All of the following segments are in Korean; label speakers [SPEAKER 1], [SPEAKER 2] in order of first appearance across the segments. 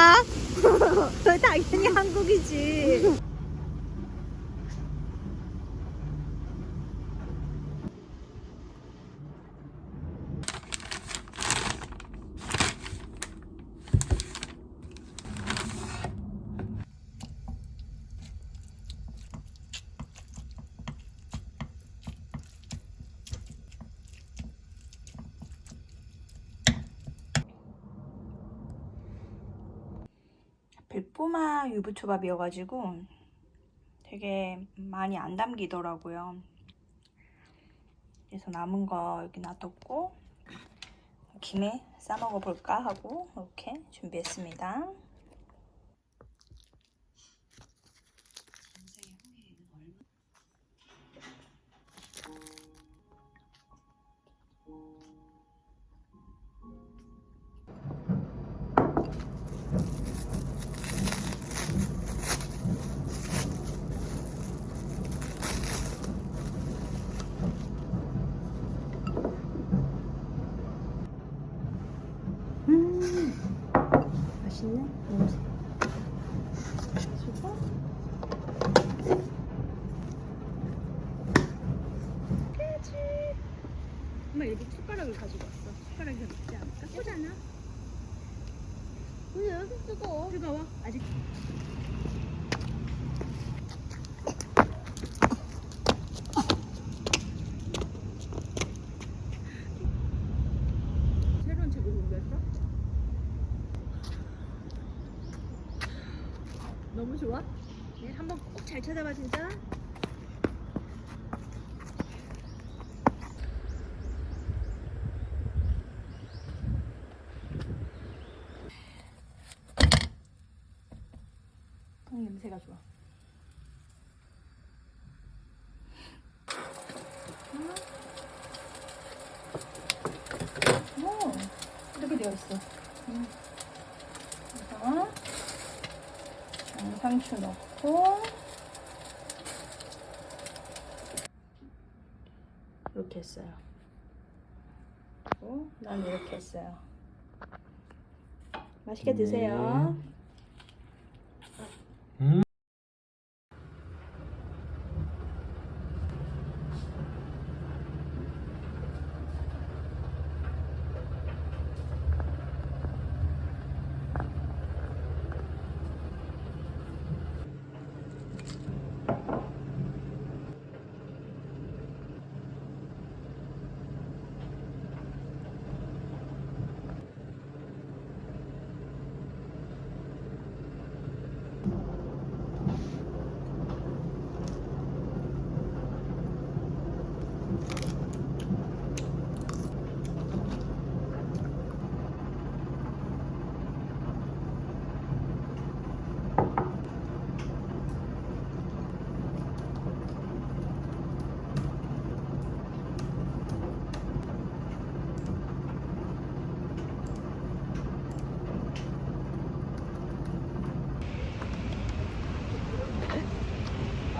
[SPEAKER 1] 아, 거야? 당연히 한국이지. 백보마 유부초밥이어가지고 되게 많이 안 담기더라고요. 그래서 남은 거 여기 놔뒀고 김에 싸 먹어볼까 하고 이렇게 준비했습니다. 가지고 왔어. 숟가락이 더 낫지 않을까? 예쁘잖아.
[SPEAKER 2] 근데 여기 뜨거워.
[SPEAKER 1] 뜨거워? 아직. 새로운 책을 공부했어? 너무 좋아? 네, 한번 꼭 잘 찾아봐 진짜. 음, 냄새가 좋아. 음. 오, 이렇게 되어 있어. 음. 그래서 양상추 넣고 이렇게 했어요. 그리고 난 이렇게 했어요. 맛있게 드세요. 아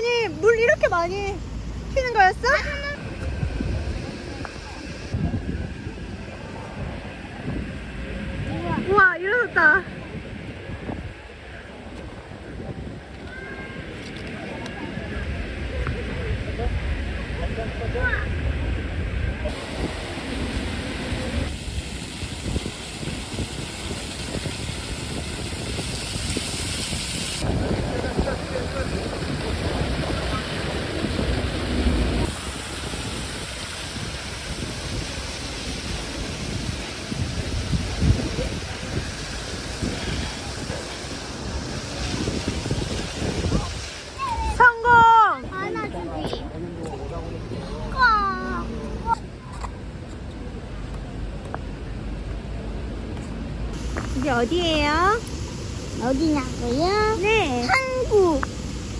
[SPEAKER 1] 니 물 이렇게 많이 튀는 거였어? 우와 일어났다 성공
[SPEAKER 2] 하나 주기. 와.
[SPEAKER 1] 이게 어디예요?
[SPEAKER 2] 어디냐고요?
[SPEAKER 1] 네
[SPEAKER 2] 한국.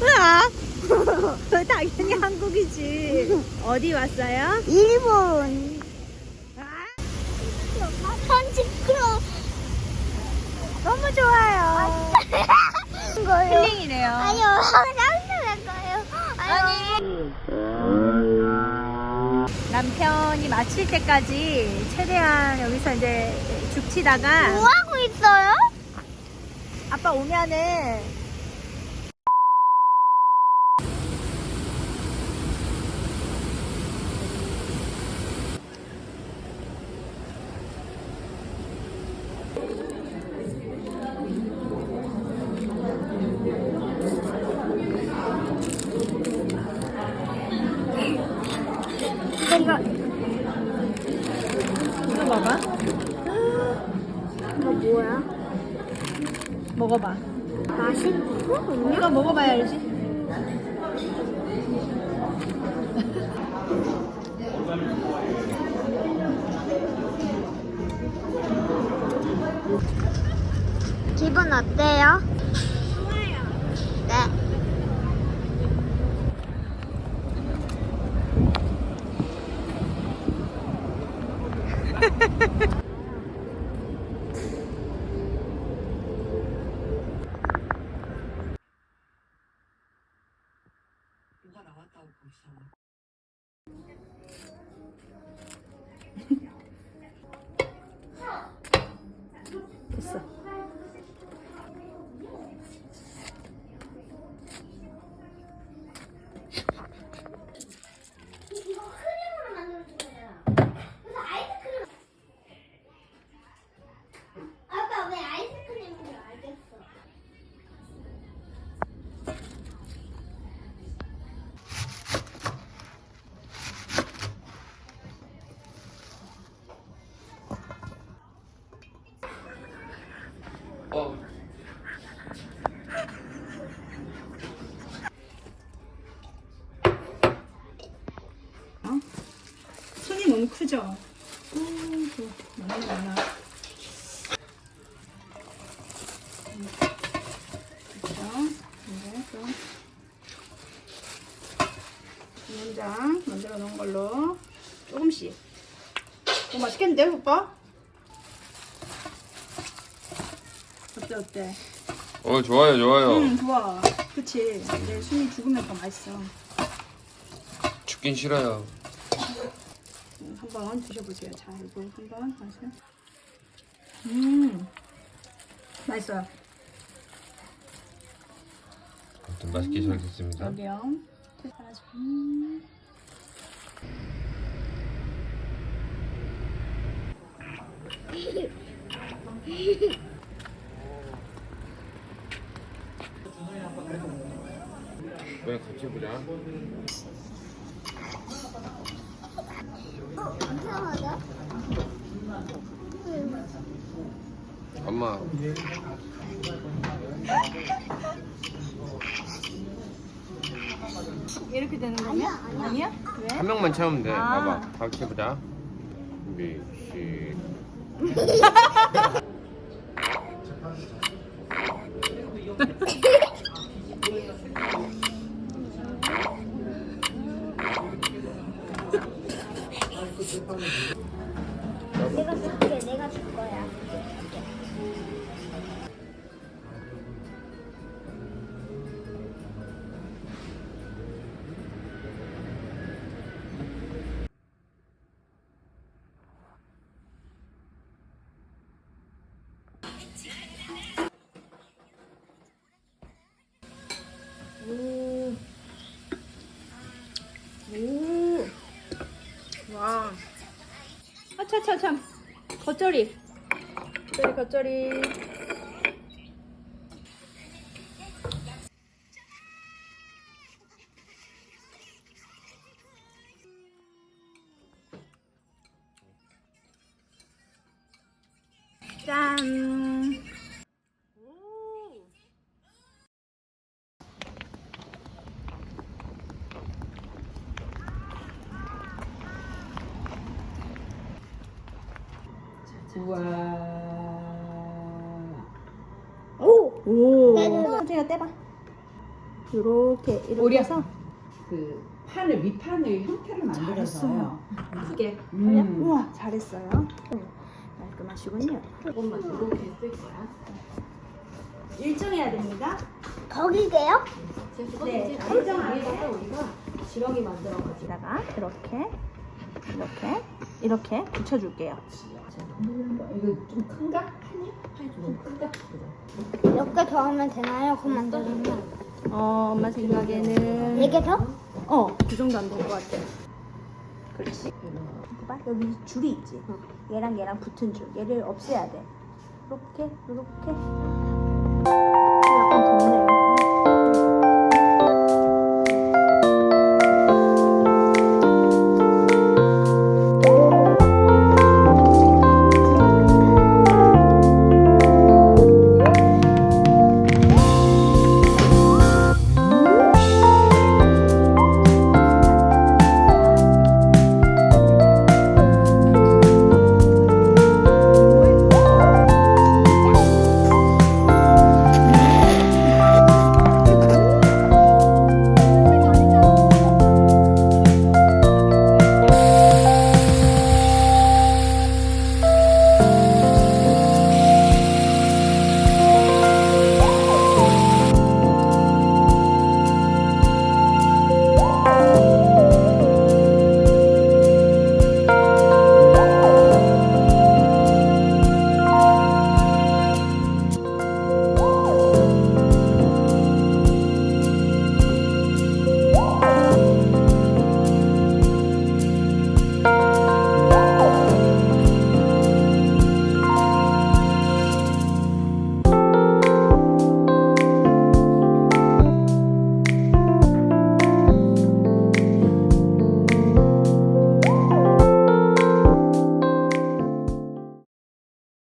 [SPEAKER 1] 우와 당연히 한국이지 어디 왔어요?
[SPEAKER 2] 일본.
[SPEAKER 1] 아,
[SPEAKER 2] 편집크로.
[SPEAKER 1] 너무 좋아요
[SPEAKER 2] 거예요.
[SPEAKER 1] 힐링이네요
[SPEAKER 2] 아니요, 깜짝 놀랐어요. 아니.
[SPEAKER 1] 남편이 마칠 때까지 최대한 여기서 이제 죽치다가
[SPEAKER 2] 뭐 하고 있어요?
[SPEAKER 1] 아빠 오면은 이거 이거 먹어?
[SPEAKER 2] 이거 뭐야?
[SPEAKER 1] 먹어봐.
[SPEAKER 2] 맛있고?
[SPEAKER 1] 이거 먹어봐야 알지.
[SPEAKER 2] 기분 어때요? 좋아요. 네.
[SPEAKER 1] 너무 크죠? 어이구, 너무 많아. 이제 좀 된장 만들어 놓은 걸로 조금씩. 오, 맛있겠는데, 오빠? 어때, 어때?
[SPEAKER 3] 어 좋아요 좋아요.
[SPEAKER 1] 응, 좋아. 그치. 내 숨이 죽으면 더 맛있어.
[SPEAKER 3] 죽긴 싫어요.
[SPEAKER 1] 음, 한번 드셔보세요. 자, 이거 한번 맛을. 음, 맛있어요.
[SPEAKER 3] 아무튼 맛있게 잘 됐습니다.
[SPEAKER 1] 여기요. 음.
[SPEAKER 3] 왜 같이 보자.
[SPEAKER 2] 이상하다.
[SPEAKER 3] 엄마.
[SPEAKER 1] 이렇게 되는 거냐? 아니야? 왜?
[SPEAKER 3] 한 명만 채우면 돼.
[SPEAKER 1] 아.
[SPEAKER 3] 봐봐. 같이 해보자. 미시.
[SPEAKER 1] 아차차참. 겉절이. 겉절이 겉절이. 짠. 오.
[SPEAKER 2] 오.
[SPEAKER 1] 오.
[SPEAKER 2] 떼봐.
[SPEAKER 1] 제가 떼봐. 이렇게 이렇게 해서
[SPEAKER 4] 그 판을 밑판을 형태를 만들어서요.
[SPEAKER 1] 크게.
[SPEAKER 4] 음.
[SPEAKER 1] 우와 잘했어요. 깔끔하시군요.
[SPEAKER 4] 조금만 이렇게 쓸 거야.
[SPEAKER 1] 일정해야 됩니다.
[SPEAKER 2] 거기게요?
[SPEAKER 1] 네, 일정하게 우리가 지렁이 만들어 가지다가 이렇게 이렇게 이렇게 붙여줄게요.
[SPEAKER 4] 이거 좀 큰가? 판이? 판이 좀 큰가?
[SPEAKER 2] 몇 개 더 하면 되나요? 그럼 만들면.
[SPEAKER 1] 어, 엄마 생각에는
[SPEAKER 2] 네개 더?
[SPEAKER 1] 어, 그 정도 안 될 것 같아. 그렇지. 봐봐, 여기 줄이 있지. 얘랑 얘랑 붙은 줄. 얘를 없애야 돼. 이렇게, 이렇게. 약간 더 넣어야